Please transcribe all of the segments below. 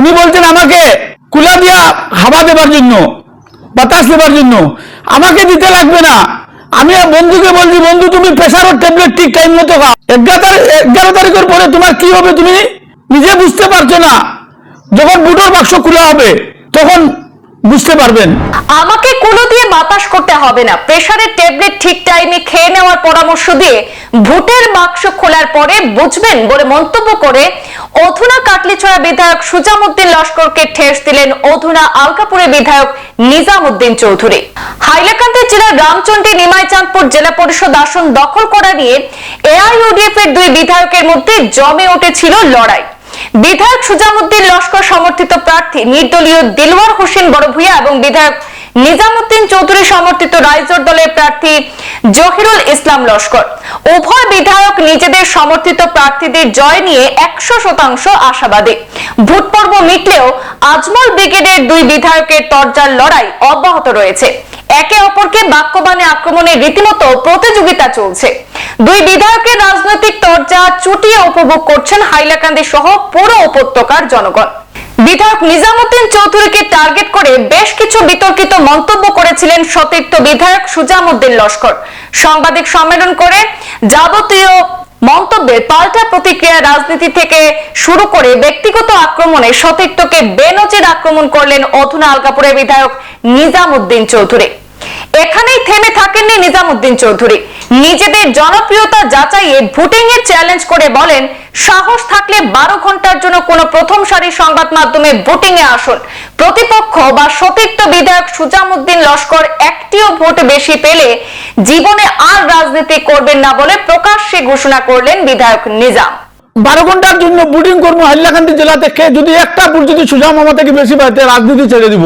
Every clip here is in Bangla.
উনি বলছেন আমাকে কুলা দিয়া হাওয়া দেবার জন্য, বাতাস দেবার জন্য। আমাকে দিতে লাগবে না। আমি বন্ধুকে বলছি, বন্ধু, তুমি প্রেসারের ট্যাবলেট ঠিক টাইম মতো খাও। এগারো তারিখ, এগারো তারিখের পরে তোমার কি হবে তুমি নিজে বুঝতে পারছ না। যখন বুটোর বাক্স খোলা হবে, তখন বুঝতে পারবেন। আমাকে কুলো দিয়ে বাতাস করতে হবে না। প্রেসারের ট্যাবলেট ঠিক টাইমে খেয়ে নেওয়ার পরামর্শ দিয়ে ভোটের বাক্স খোলার পরে বুঝবেন বলে মন্তব্য করে অধুনা কাটলিছড়া বিধায়ক সুজামুদ্দিন লস্করকে ঠেস দিলেন অধুনা আলকাপুরের বিধায়ক নিজামুদ্দিন চৌধুরী। হাইলাকান্দি জেলার রামচন্ডী নিমাইচাঁদপুর জেলা পরিষদ আসন দখল করা নিয়ে এআইইউডিএফ এর দুই বিধায়কের মধ্যে জমে উঠেছিল লড়াই। বিধায়ক সুজামুদ্দিন লস্কর সমর্থিত প্রার্থী নির্দলীয় দিলওয়ার হোসেন বড়ভূয়া এবং বিধায়ক নিজামুদ্দিন চৌধুরী সমর্থিত রাইজোর দলের প্রার্থী জহিরুল ইসলাম লস্কর। উভয় বিধায়ক নিজেদের সমর্থিত প্রার্থীদের জয় নিয়ে একশো শতাংশ আশাবাদী। ভোট পর্ব মিটলেও আজমল ব্রিগেডের দুই বিধায়কের তরজার লড়াই অব্যাহত রয়েছে। একে অপরকে বাক্যবাণে আক্রমণের রীতিমতো প্রতিযোগিতা চলছে। দুই বিধায়কের রাজনৈতিক তরজা চুটিয়ে উপভোগ করছেন হাইলাকান্দি সহ পুরো উপত্যকার জনগণ। বিধায়ক নিজামুদ্দিন চৌধুরীকে টার্গেট করে বেশ কিছু বিতর্কিত মন্তব্য করেছিলেন সতীর্থ বিধায়ক সুজামুদ্দিন লস্কর। সাংবাদিক সম্মেলন করে যাবতীয় মন্তব্যের পাল্টা প্রতিক্রিয়া রাজনীতি থেকে শুরু করে ব্যক্তিগত আক্রমণে সতীর্থকে বেনজির আক্রমণ করলেন অধুনা আলকাপুরের বিধায়ক নিজামুদ্দিন চৌধুরী। এখানেই থেমে থাকেননি নিজামুদ্দিন চৌধুরী। নিজেদের জনপ্রিয়তা যাচাইয়ে ভোটিং এ চ্যালেঞ্জ করে বলেন, সাহস থাকলে বারো ঘণ্টার জন্য কোনো প্রথম সারির সংবাদ মাধ্যমে ভোটিং এ আসুন। প্রতিপক্ষ বা সতীর্থ বিধায়ক সুজামুদ্দিন লস্কর একটিও ভোট বেশি পেলে জীবনে আর রাজনীতি করবেন না বলে প্রকাশ্যে ঘোষণা করলেন বিধায়ক নিজাম। বারো ঘণ্টার জন্য বুটিং করব হাইলাকান্দি জেলা থেকে যদি একটা বুট যদি সুজা মামা থেকে বেশি পায় রাজনীতি ছেড়ে দিব।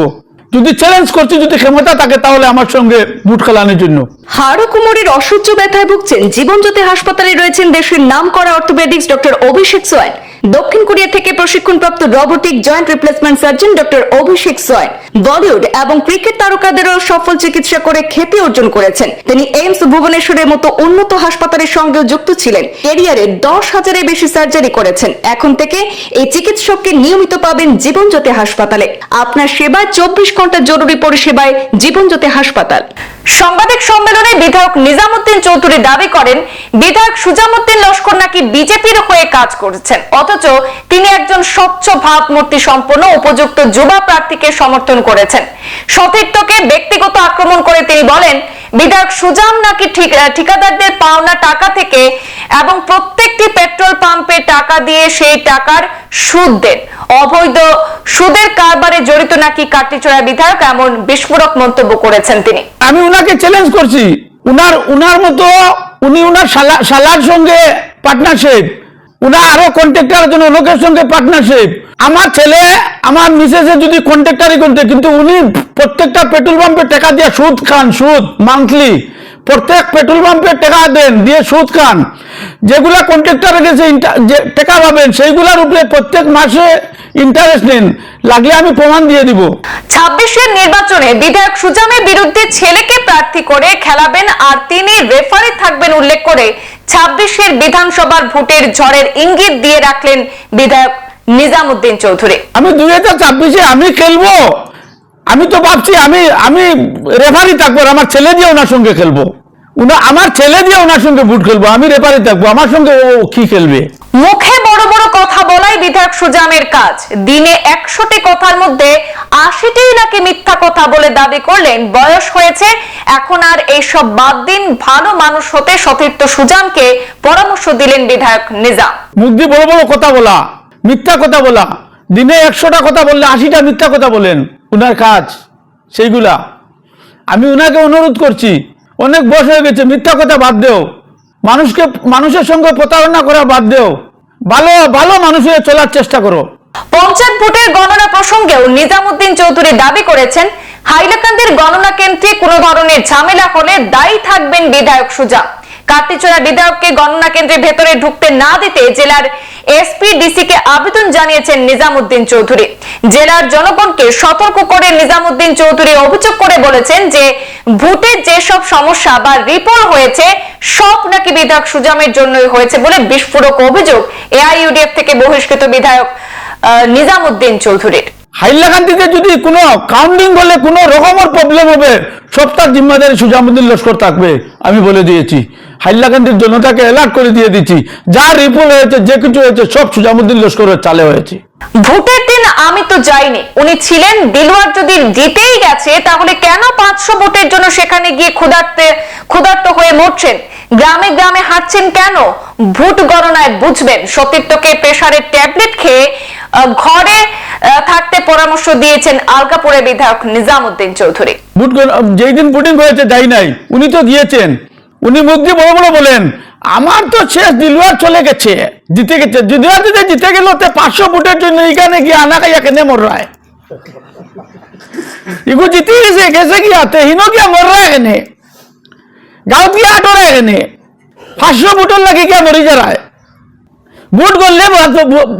যদি চ্যালেঞ্জ করছে, যদি ক্ষমতা থাকে, তাহলে আমার সঙ্গে বুট খেলানোর জন্য। হাড় কোমরের অসহ্য ব্যথায় ভুগছেন জীবনজ্যোতি হাসপাতালে রয়েছেন দেশের নাম করা অর্থোপেডিক্স ডক্টর অভিষেক সোয়েন। দক্ষিণ কোরিয়া থেকে প্রশিক্ষণপ্রাপ্ত robotic joint replacement surgeon doctor Abhishek Swain Bollywood এবং ক্রিকেট তারকাদেরও সফল চিকিৎসা করে খ্যাতি অর্জন করেছেন। তিনি এইমস ভুবনেশ্বরের মতো উন্নত হাসপাতালের সঙ্গেও যুক্ত ছিলেন। এরিয়ারে দশ হাজারের বেশি সার্জারি করেছেন। এখন থেকে এই চিকিৎসককে নিয়মিত পাবেন জীবনজ্যোতি হাসপাতালে। আপনার সেবায় চব্বিশ ঘণ্টা জরুরি পরিষেবায় জীবনজ্যোতি হাসপাতাল। সাংবাদিক সম্মেলনে বিধায়ক নিজামুদ্দিন চৌধুরী দাবি করেন, বিধায়ক সুজামুদ্দিন লস্কর নাকি বিজেপির হয়ে কাজ করছেন। অথচ তিনি একজন স্বচ্ছ ভাবমূর্তি সম্পন্ন উপযুক্ত যুবা প্রার্থীকে সমর্থন করেছেন। সতীর্থকে ব্যক্তিগত আক্রমণ করে তিনি বলেন, বিধায়ক সুজাম নাকি ঠিক- ঠিকাদারদের পাওনা টাকা থেকে এবং প্রত্যেকটি পেট্রোল পাম্পে টাকা দিয়ে সেই টাকার সুদ দেন। অবৈধ সুদের কারবারে জড়িত নাকি কাটিচড়া বিধায়ক এমন বিস্ফোরক মন্তব্য করেছেন তিনি। আমি উনাকে চ্যালেঞ্জ করছি। উনার উনার মতো, উনি উনার শালা- শালার সঙ্গে পার্টনারশিপ উনার আরও কন্ট্রাক্টর জন্য লোকের সঙ্গে পার্টনারশিপ আমার ছেলে, আমার মিসেসে যদি কন্ট্রাক্টারি করতে, কিন্তু উনি প্রত্যেকটা পেট্রোল পাম্পে টাকা দিয়ে সুদ খান, সুদ মান্থলি প্রত্যেক পেট্রোল পাম্পে টাকা দেন দিয়ে সুদ খান। যেগুলা ইন্টা- যে টাকা পাবেন সেইগুলোর উপরে প্রত্যেক মাসে ইন্টারেস্ট নেন। লাগলে আমি প্রমাণ দিয়ে দিব। ছাব্বিশের নির্বাচনে বিধায়ক সুজামের বিরুদ্ধে ছেলেকে প্রার্থী করে খেলাবেন আর তিনি রেফারি থাকবেন উল্লেখ করে ছাব্বিশের বিধানসভার ভোটের ঝড়ের ইঙ্গিত দিয়ে রাখলেন বিধায়ক নিজামুদ্দিন চৌধুরী। আমি দুই হাজার ছাব্বিশে আমি খেলব। আমি তো ভাবছি আমি আমি রেফারি থাকব আমার ছেলে দিয়ে ওনার সঙ্গে খেলব। উনা আমার ছেলে দিয়ে ওনার সঙ্গে বুট খেলব আমি রেফারি থাকব আমার সঙ্গে ও কি খেলবে? মুখে বড় বড় কথা বলাই বিধায়ক সুজামের কাজ। দিনে একশোটি কথার মধ্যে আশিটি নাকি মিথ্যা কথা বলে দাবি করলেন। বয়স হয়েছে এখন আর এইসব বাদ দিন ভালো মানুষ হতে সতীর্থ সুজামকে পরামর্শ দিলেন বিধায়ক নিজাম। মুখ দিয়ে বড় বড় কথা বলা মিথ্যা কথা বলা দিনে একশোটা কথা বললে আশিটা মিথ্যা কথা বলেন। উনার কাজ, সেইগুলা। আমি উনাকে অনুরোধ করছি, অনেক বয়স হয়ে গেছে, মিথ্যা কথা বাদ দেও। মানুষকে, মানুষের সঙ্গে প্রতারণা করা বাদ দেও। ভালো ভালো মানুষ হয়ে চলার চেষ্টা করো। পঞ্চায়েত ভোটের গণনা প্রসঙ্গেও নিজামুদ্দিন চৌধুরী দাবি করেছেন, হাইলাকান্দির গণনা কেন্দ্রে কোনো ধরনের ঝামেলা হলে দায়ী থাকবেন বিধায়ক সুজা। কাটিচড়া বিধায়ককে গণনা কেন্দ্রের ভেতরে ঢুকতে না দিতে জেলার এসপি ডিসি কে আবেদন জানিয়েছেন নিজামুদ্দিন চৌধুরী। জেলার জনগণকে সতর্ক করে নিজামুদ্দিন চৌধুরী অভিযোগ করে বলেছেন যে ভোটে যেসব সমস্যা বা রিপোল হয়েছে, সব নাকি বিধায়ক সুজামের জন্যই হয়েছে বলে বিস্ফোরক অভিযোগ। এআইইউডিএফ থেকে বহিষ্কৃত বিধায়ক নিজামুদ্দিন চৌধুরীর। হাইলাকান্দিতে যদি কোনো কাউন্টিং বলে কোনো রকমের প্রবলেম হবে, সবটার জিম্মাদারি সুজামুদ্দিন লস্কর থাকবে, আমি বলে দিয়েছি। হাইলাকান্দির জনতাকে অ্যালার্ট করে দিয়ে দিচ্ছি, যা রিপোর্ট হয়েছে, যে কিছু হয়েছে, সব সুজামুদ্দিন লস্করের চালে হয়েছে। ভোটের দিন আমি তো যাইনি, উনি ছিলেন দিলওয়ার যদি জিতেই গেছে, তাহলে কেন পাঁচশো ভোটের জন্য সেখানে গিয়ে ক্ষুধার্তে ক্ষুধার্ত হয়ে মরছেন? গ্রামে গ্রামে হাঁটছেন কেন? ভোট গণনায় বুঝবেন, সতীর্থকে প্রেসারের ট্যাবলেট খেয়ে ঘরে থাকতে পরামর্শ দিয়েছেন আলকাপুরের বিধায়ক নিজামুদ্দিন চৌধুরী। যেই দিন ভোটিং হয়েছে যাই নাই, উনি তো দিয়েছেন। উনি মুখ দিয়ে বড় বড় বলেন, আমার তো শেষ দিলওয়ার চলে গেছে, জিতে গেছে। দিলওয়ার যদি জিতে গেল, তো পাঁচশো ভোটের জন্য এখানে গিয়ে আনা খাইয়া কেনে মর রায় ইগো জিতে গেছে গেছে গিয়া তে হিনো গিয়া মর রায় এখানে গাঁত গিয়া আটরা এখানে পাঁচশো ভোটের লাগে গিয়া মরি যায় ভোট করলে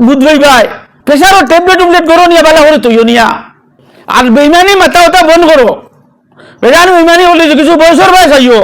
বুধ ভাই প্রেসারও ট্যাবলেট টুবলেট করো নিয়া বেলা করে তুইও নিয়া। আর বেইমানি মাথা ওটা বন্ধ করো। বেজান বেইমানি হলে কিছু বয়সের বয়স আইও